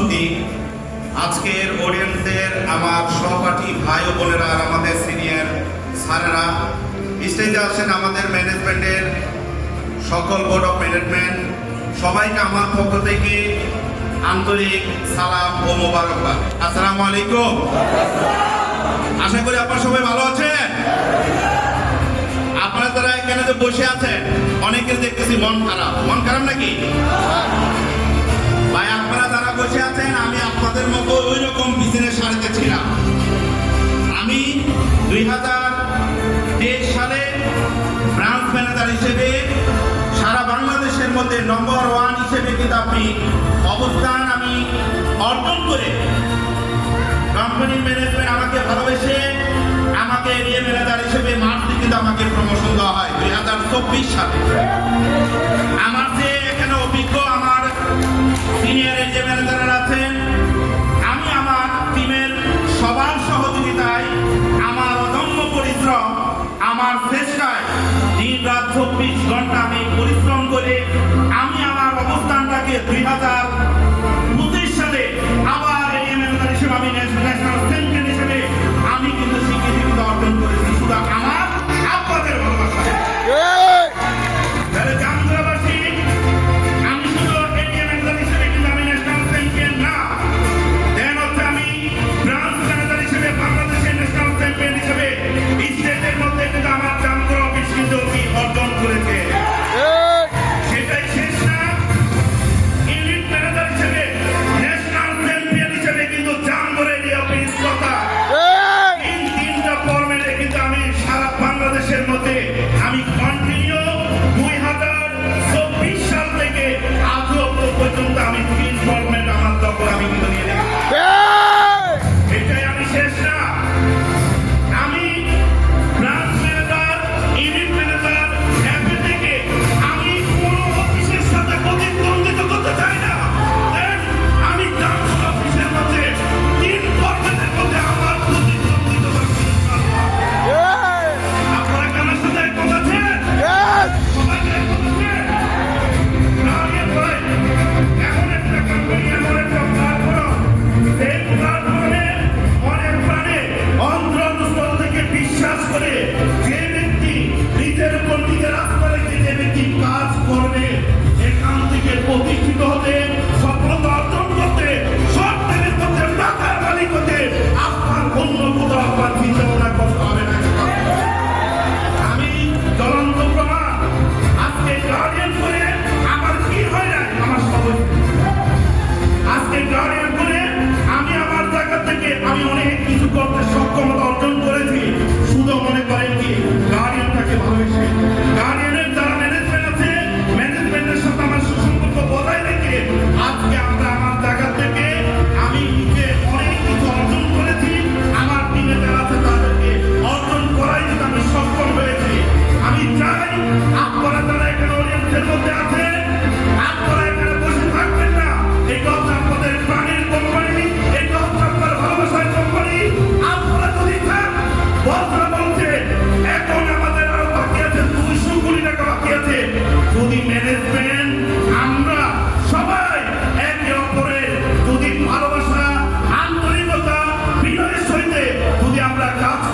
প্রস্তুতি। আজকের অডিয়েন্সের আমার সহপাঠী ভাই ও বোনেরা আর আমাদের সিনিয়র স্যারেরা স্টেজে আসেন আমাদের ম্যানেজমেন্টের সকল বোর্ড অফ ম্যানেজমেন্ট সবাইকে আমার পক্ষ থেকে আন্তরিক সালাম ও মোবারকবাদ। আসসালামু আলাইকুম। আশা করি আপনার সবাই ভালো আছেন? আপনারা যারা এখানে যে বসে আছেন, অনেকের দেখতেছি মন খারাপ। মন খারাপ নাকি? ভাই, আপনারা বসে আছেন, আমি আপনাদের মতো ওই রকম বিজনেস সারিতে ছিলাম। আমি দুই হাজার তেইশ সালে ব্রাঞ্চ ম্যানেজার হিসেবে সারা বাংলাদেশের মধ্যে নম্বর ওয়ান হিসেবে কিন্তু আপনি অবস্থান আমি অর্জন করে কোম্পানি ম্যানেজমেন্ট আমাকে ভালোবেসে আমাকে এরিয়া ম্যানেজার হিসেবে মার্চ কিন্তু আমাকে প্রমোশন দেওয়া হয়, দুই হাজার চব্বিশ সালে। দুই হাজার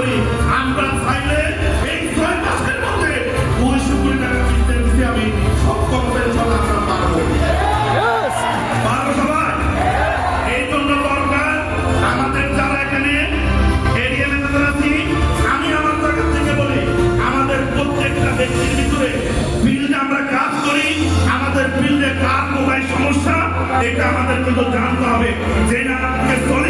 করি। আমরা চাইলে এই ছয় মাসের মধ্যে কোটি টাকা কিনতে আমি আমরা পারব। আমাদের প্রত্যেকটা ব্যক্তির আমরা কাজ করি আমাদের সমস্যা এটা কিন্তু জানতে হবে। যে না চলে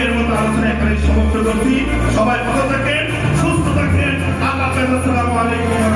আজকের মতো আলোচনা এখানে সমাপ্ত করছি। সবাই ভালো থাকেন সুস্থ থাকেন। আল্লাহ আসসালামু আলাইকুম।